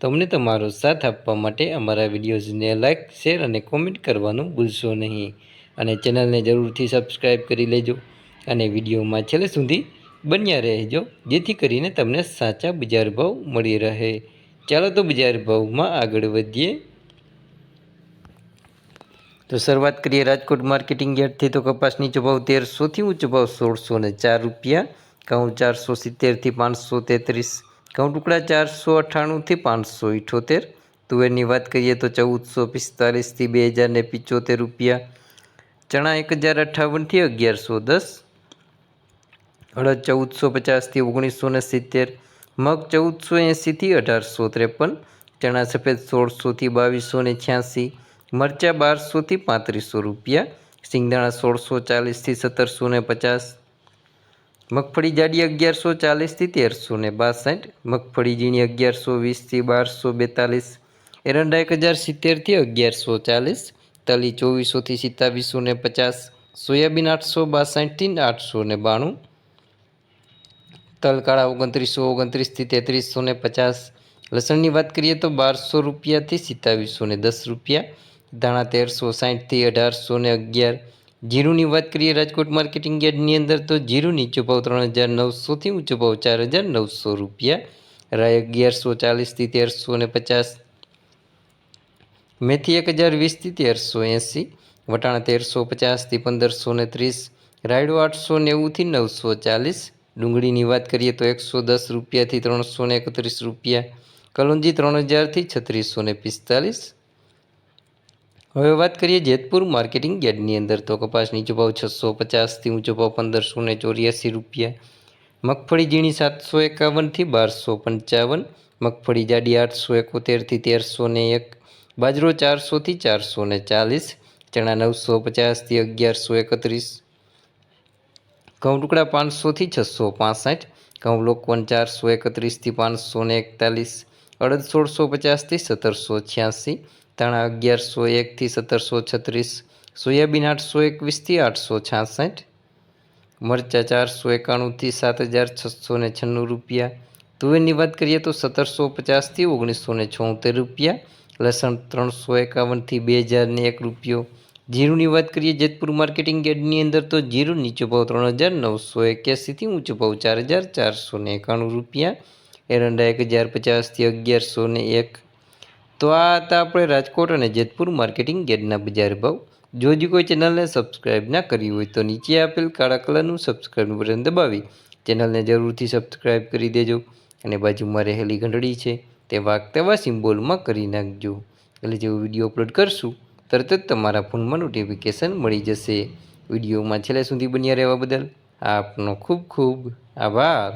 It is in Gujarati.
તો અમને તમારો સાથ આપવા માટે અમારા વિડીયોઝને લાઇક શેર અને કોમેન્ટ કરવાનું ભૂલશો નહીં. અને ચેનલને જરૂરથી સબસ્ક્રાઈબ કરી લેજો અને વિડીયોમાં છેલ્લે સુધી બન્યા રહેજો, જેથી કરીને તમને સાચા બજાર ભાવ મળી રહે. ચાલો તો બજાર ભાવમાં આગળ વધીએ. તો શરૂઆત કરીએ રાજકોટ માર્કેટિંગ યાર્ડથી. તો કપાસ નીચો ભાવ તેરસોથી ઊંચો ભાવ સોળસો ને ચાર રૂપિયા, ઘઉં ચારસો સિત્તેરથી પાંચસો તેત્રીસ ઘઉં ટુકડા ચારસો અઠ્ઠાણુંથી પાંચસો ઇઠોતેર. તુવેરની વાત કરીએ તો ચૌદસો પિસ્તાલીસથી બે હજાર ને પિચોતેર રૂપિયા. ચણા એક હજાર અઠ્ઠાવનથી અગિયારસો દસ. અડદ ચૌદસો પચાસથી ઓગણીસો ને સિત્તેર. મગ ચૌદસો એંસીથી અઢારસો ત્રેપન. ચણા સફેદ સોળસોથી બાવીસો ને છ્યાસી. મરચાં બારસોથી પાંત્રીસો રૂપિયા. સિંગદાણા સોળસો ચાલીસથી સત્તરસો ને પચાસ. મગફળી જાડી અગિયારસો ચાલીસથી તેરસો ને બાસઠ, મગફળી ઝીણી અગિયારસો વીસથી બારસો બેતાલીસ એરંડા એક હજાર સિત્તેરથી અગિયારસો ચાલીસ, તલી ચોવીસોથી સિત્તાવીસો ને પચાસ, સોયાબીન આઠસો બાસઠથી આઠસો ને બાણું, તલકાળા ઓગણત્રીસો ઓગણત્રીસથી તેત્રીસો ને પચાસ, લસણની વાત કરીએ તો બારસો રૂપિયાથી સિત્તાવીસો ને દસ રૂપિયા, ધાણા તેરસો સાઠથી અઢારસો ને અગિયાર જીરુની વાત કરીએ રાજકોટ માર્કેટિંગ યાર્ડની અંદર, તો જીરું નીચો ભાવ ત્રણ હજાર નવસોથી ઊંચો ભાવ ચાર હજાર નવસો રૂપિયા. રાય અગિયારસો ચાલીસથી તેરસો ને પચાસ. મેથી એક હજાર વીસથી તેરસો એંસી. વટાણા તેરસો પચાસથી પંદરસો ને ત્રીસ. રાયડો આઠસો નેવુંથી નવસો ચાલીસ. ડુંગળીની વાત કરીએ તો એકસો દસ રૂપિયાથી ત્રણસો એકત્રીસ રૂપિયા. કલોંજી ત્રણ હજારથી છત્રીસો ને પિસ્તાલીસ. હવે વાત કરીએ જેતપુર માર્કેટિંગ યાર્ડની અંદર તો કપાસ નીચો ભાવ છસો પચાસથી ઊંચો ભાવ પંદરસો ને ચોર્યાસી રૂપિયા. મગફળી ઝીણી સાતસો એકાવનથી બારસો પંચાવન, મગફળી જાડી આઠસો એકોતેરથી તેરસો ને એક, બાજરો ચારસોથી ચારસો ને ચાલીસ, ચણા નવસો પચાસથી અગિયારસો એકત્રીસ, ઘઉં ટુકડા પાંચસોથી છસો પાસઠ, ઘઉં લોકવન ચારસો એકત્રીસથી પાંચસો ને એકતાલીસ, અડદ સોળસો પચાસથી સત્તરસો છ્યાસી ધાણા અગિયારસો એકથી સત્તરસો છત્રીસ, સોયાબીન આઠસો એકવીસથી આઠસો છાસઠ, મરચાં ચારસો એકાણુંથી સાત હજાર છસો ને છન્નું રૂપિયા. તુવેરની વાત કરીએ તો સત્તરસો પચાસથી ઓગણીસો ને છોતેર રૂપિયા, લસણ ત્રણસો એકાવનથી બે હજાર ને એક રૂપિયો. જીરુની વાત કરીએ જેતપુર માર્કેટિંગ યાર્ડની અંદર તો જીરું નીચો ભાવ ત્રણ હજાર નવસો એક્યાસીથી ઊંચો ભાવ ચાર હજાર ચારસો ને એકાણું રૂપિયા. એરંડા એક હજાર પચાસથી અગિયારસો ને એક. તો આ હતા આપણે રાજકોટ અને જેતપુર માર્કેટિંગ યાર્ડના બજાર ભાવ. જો હજી કોઈ ચેનલને સબસ્ક્રાઈબ ના કરી હોય તો નીચે આપેલ કાળા કલરનું સબસ્ક્રાઈબ બટન દબાવી ચેનલને જરૂરથી સબસ્ક્રાઈબ કરી દેજો. અને બાજુમાં રહેલી ઘંટડી છે તે વાગતેવા સિમ્બોલમાં કરી નાખજો. એટલે જેવું વીડિયો અપલોડ કરશું, તરત જ તમારા ફોનમાં નોટિફિકેશન મળી જશે. વિડીયોમાં છેલ્લે સુધી બન્યા રહેવા બદલ આપનો ખૂબ ખૂબ આભાર.